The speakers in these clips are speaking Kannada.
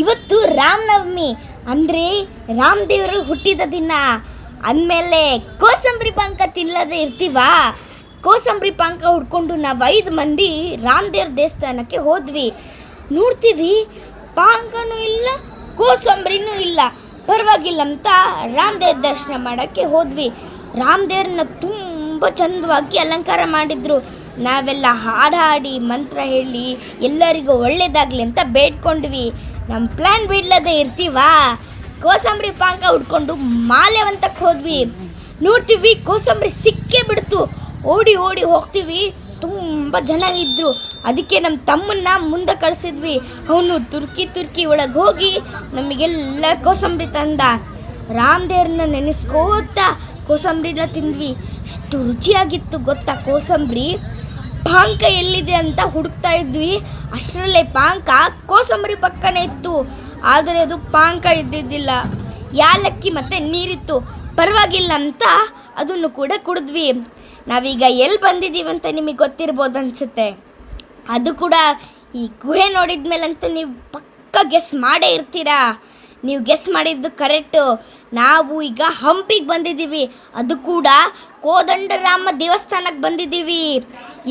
ಇವತ್ತು ರಾಮನವಮಿ. ಅಂದರೆ ರಾಮದೇವರು ಹುಟ್ಟಿದ ದಿನ. ಅಂದಮೇಲೆ ಕೋಸಂಬರಿ ಪಾಂಕ ತಿನ್ನದೇ ಇರ್ತೀವಾ? ಕೋಸಂಬರಿ ಪಾಂಕ ಹುಡ್ಕೊಂಡು ನಾವು ಐದು ಮಂದಿ ರಾಮದೇವ್ರ ದೇವಸ್ಥಾನಕ್ಕೆ ಹೋದ್ವಿ. ನೋಡ್ತೀವಿ ಪಾಂಕನೂ ಇಲ್ಲ, ಕೋಸಂಬರಿನೂ ಇಲ್ಲ. ಪರವಾಗಿಲ್ಲ ಅಂತ ರಾಮದೇವ್ರ ದರ್ಶನ ಮಾಡೋಕ್ಕೆ ಹೋದ್ವಿ. ರಾಮದೇವ್ರನ್ನ ತುಂಬ ಚಂದವಾಗಿ ಅಲಂಕಾರ ಮಾಡಿದರು. ನಾವೆಲ್ಲ ಹಾಡು ಹಾಡಿ ಮಂತ್ರ ಹೇಳಿ ಎಲ್ಲರಿಗೂ ಒಳ್ಳೆಯದಾಗಲಿ ಅಂತ ಬೇಡ್ಕೊಂಡ್ವಿ. ನಮ್ಮ ಪ್ಲ್ಯಾನ್ ಬಿಡ್ಲದೆ ಇರ್ತೀವ? ಕೋಸಂಬರಿ ಪಾಂಕ ಉಡ್ಕೊಂಡು ಮಾಲ್ಯವಂತಕ್ಕೆ ಹೋದ್ವಿ. ನೋಡ್ತೀವಿ, ಕೋಸಂಬರಿ ಸಿಕ್ಕೇ ಬಿಡ್ತು. ಓಡಿ ಓಡಿ ಹೋಗ್ತೀವಿ. ತುಂಬ ಜನ ಇದ್ದರು ಅದಕ್ಕೆ ನಮ್ಮ ತಮ್ಮನ್ನ ಮುಂದೆ ಕಳಿಸಿದ್ವಿ ಅವನು ತುರ್ಕಿ ತುರ್ಕಿ ಒಳಗೆ ಹೋಗಿ ನಮಗೆಲ್ಲ ಕೋಸಂಬರಿ ತಂದ. ರಾಮದೇವ್ರನ್ನ ನೆನೆಸ್ಕೋತ ಕೋಸಂಬರಿನ ತಿಂದ್ವಿ. ಎಷ್ಟು ರುಚಿಯಾಗಿತ್ತು ಗೊತ್ತಾ ಕೋಸಂಬರಿ? ಪಾಂಕ ಎಲ್ಲಿದೆ ಅಂತ ಹುಡುಕ್ತಾ ಇದ್ವಿ. ಅಷ್ಟರಲ್ಲೇ ಪಾಂಕ ಕೋಸಂಬರಿ ಪಕ್ಕನೇ ಇತ್ತು. ಆದರೆ ಅದು ಪಾಂಕ ಇದ್ದಿದ್ದಿಲ್ಲ. ಯಾಲಕ್ಕಿ ಮತ್ತು ನೀರಿತ್ತು. ಪರವಾಗಿಲ್ಲ ಅಂತ ಅದನ್ನು ಕೂಡ ಕುಡಿದ್ವಿ. ನಾವೀಗ ಎಲ್ಲಿ ಬಂದಿದ್ದೀವಿ ಅಂತ ನಿಮಗೆ ಗೊತ್ತಿರ್ಬೋದು ಅನಿಸುತ್ತೆ. ಅದು ಕೂಡ ಈ ಗುಹೆ ನೋಡಿದ ಮೇಲಂತೂ ನೀವು ಪಕ್ಕ ಗೆಸ್ ಮಾಡೇ ಇರ್ತೀರಾ? ನೀವು ಗೆಸ್ ಮಾಡಿದ್ದು ಕರೆಕ್ಟು ನಾವು ಈಗ ಹಂಪಿಗೆ ಬಂದಿದ್ದೀವಿ. ಅದು ಕೂಡ ಕೋದಂಡರಾಮ ದೇವಸ್ಥಾನಕ್ಕೆ ಬಂದಿದ್ದೀವಿ.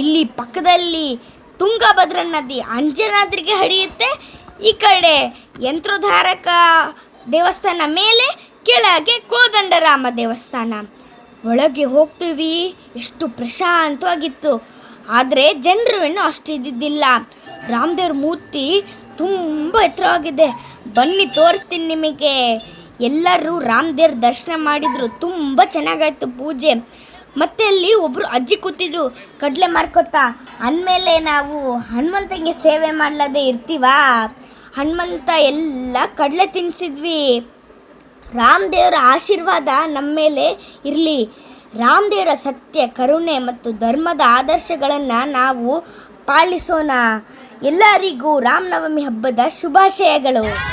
ಇಲ್ಲಿ ಪಕ್ಕದಲ್ಲಿ ತುಂಗಭದ್ರ ನದಿ ಅಂಜನಾದ್ರಿಗೆ ಹರಿಯುತ್ತೆ. ಈ ಕಡೆ ಯಂತ್ರಧಾರಕ ದೇವಸ್ಥಾನ ಮೇಲೆ, ಕೆಳಗೆ ಕೋದಂಡರಾಮ ದೇವಸ್ಥಾನ. ಒಳಗೆ ಹೋಗ್ತೀವಿ. ಎಷ್ಟು ಪ್ರಶಾಂತವಾಗಿತ್ತು. ಆದರೆ ಜನರು ಇನ್ನೂ ಅಷ್ಟು ಇದ್ದಿದ್ದಿಲ್ಲ ರಾಮದೇವ್ರ ಮೂರ್ತಿ ತುಂಬ ಎತ್ತರವಾಗಿದೆ. ಬನ್ನಿ, ತೋರಿಸ್ತೀನಿ ನಿಮಗೆ. ಎಲ್ಲರೂ ರಾಮದೇವ್ರ ದರ್ಶನ ಮಾಡಿದರು. ತುಂಬ ಚೆನ್ನಾಗಾಯ್ತು ಪೂಜೆ. ಮತ್ತೆ ಅಲ್ಲಿ ಒಬ್ಬರು ಅಜ್ಜಿ ಕೂತಿದ್ರು. ಕಡಲೆ ಮಾರ್ಕೋತಾ ಅಂದಮೇಲೆ ನಾವು ಹನುಮಂತಂಗೆ ಸೇವೆ ಮಾಡಲದೆ ಇರ್ತೀವಾ? ಹನುಮಂತ ಎಲ್ಲ ಕಡಲೆ ತಿನ್ನಿಸಿದ್ವಿ ರಾಮದೇವರ ಆಶೀರ್ವಾದ ನಮ್ಮ ಮೇಲೆ ಇರಲಿ. ರಾಮದೇವರ ಸತ್ಯ, ಕರುಣೆ ಮತ್ತು ಧರ್ಮದ ಆದರ್ಶಗಳನ್ನು ನಾವು ಪಾಲಿಸೋಣ. ಎಲ್ಲರಿಗೂ ರಾಮನವಮಿ ಹಬ್ಬದ ಶುಭಾಶಯಗಳು.